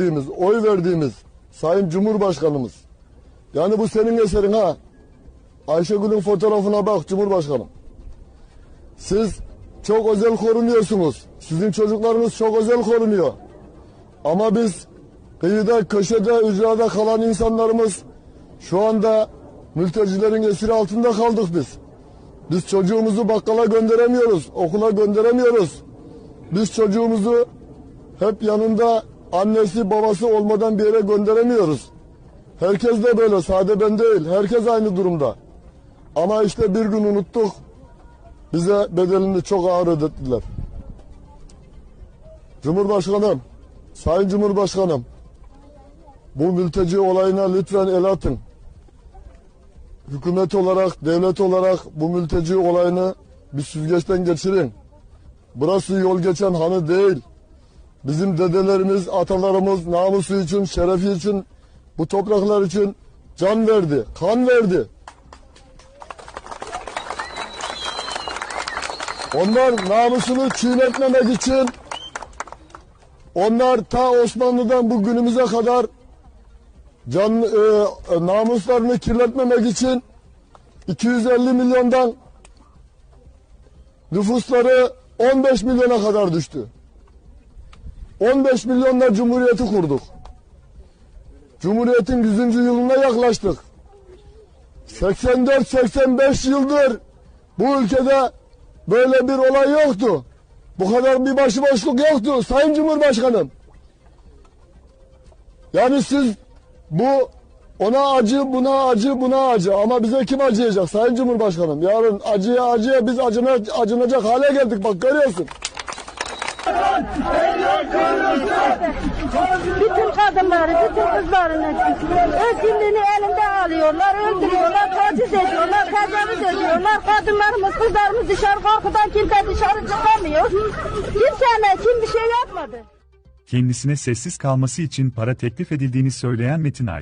verdiğimiz, oy verdiğimiz Sayın Cumhurbaşkanımız. Yani bu senin eserin ha. Ayşegül'ün fotoğrafına bak Cumhurbaşkanım. Siz çok özel korunuyorsunuz. Sizin çocuklarınız çok özel korunuyor. Ama biz kıyıda, köşede, ücrada kalan insanlarımız şu anda mültecilerin esiri altında kaldık biz. Biz çocuğumuzu bakkala gönderemiyoruz, okula gönderemiyoruz. Biz çocuğumuzu hep yanında annesi babası olmadan bir yere gönderemiyoruz. Herkes de böyle sade ben değil. Herkes aynı durumda. Ama işte bir gün unuttuk. Bize bedelini çok ağır ödettiler. Cumhurbaşkanım, Sayın Cumhurbaşkanım, bu mülteci olayına lütfen el atın. Hükümet olarak, devlet olarak bu mülteci olayını bir süzgeçten geçirin. Burası yol geçen hanı değil. Bizim dedelerimiz, atalarımız namusu için, şerefi için, bu topraklar için can verdi, kan verdi. Onlar namusunu çiğnetmemek için, onlar ta Osmanlı'dan bu günümüze kadar can e, namuslarını kirletmemek için 250 milyondan nüfusları 15 milyona kadar düştü. 15 milyonla Cumhuriyeti kurduk. Cumhuriyetin 100. yılına yaklaştık. 84-85 yıldır bu ülkede böyle bir olay yoktu. Bu kadar bir başıboşluk yoktu Sayın Cumhurbaşkanım. Yani siz bu ona acı, buna acı, buna acı. Ama bize kim acıyacak Sayın Cumhurbaşkanım? Yarın acıya acıya biz acına, acınacak hale geldik bak görüyorsun. Bütün kadınları, bütün kızlarını özgürlüğünü elinde alıyorlar, öldürüyorlar, taciz ediyorlar, tecavüz ediyorlar. Kadınlarımız, kızlarımız dışarı korkudan kimse dışarı çıkamıyor. Kimseyle kim bir şey yapmadı. Kendisine sessiz kalması için para teklif edildiğini söyleyen Metin Aydın.